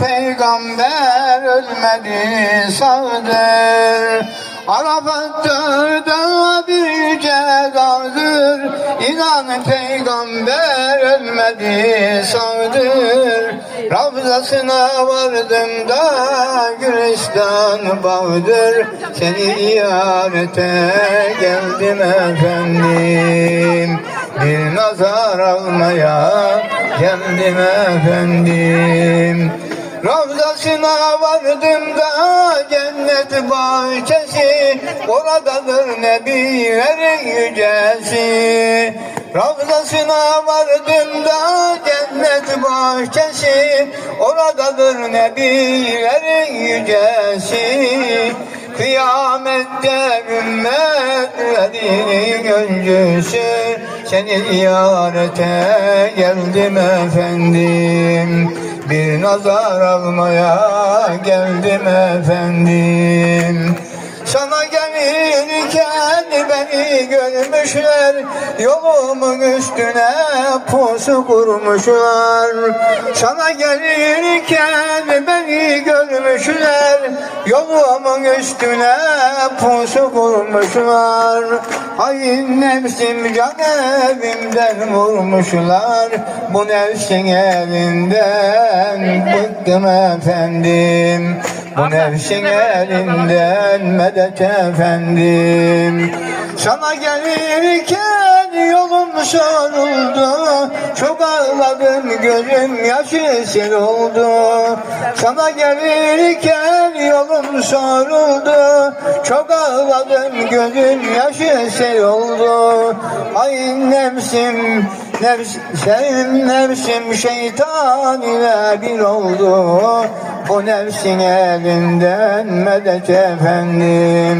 peygamber ölmedi sağdır. Arafat dağda bir yüce dağdır İnan peygamber ölmedi sağdır. Ravzasına vardım da Gülistan bağdır. Seni ziyarete geldim efendim. Bir nazar almaya geldim efendim Ravzasına vardım da cennet bahçesi Oradadır nebilerin yücesi. Ravzasına vardım da cennet bahçesi Oradadır nebilerin yücesi Kıyamette ümmetlerin öncüsü Seni ziyarete geldim efendim. Bir nazar almaya geldim efendim. Sana gelirken beni görmüşler Yolumun üstüne pusu kurmuşlar. Sana gelirken beni görmüşler Yolumun üstüne pusu kurmuşlar. Ay nefsim can evimden vurmuşlar. Bu nefsin elinden bıktım efendim. Bu nefsin elinden medet efendim Sana gelirken yolum soruldu Çok ağladım gözüm yaşı sel oldu. Sana gelirken yolum soruldu Çok ağladım gözüm yaşı sel oldu. Ay nefsim Nefsim, nefsim şeytan ile bir oldu. Bu nefsin elinden medet efendim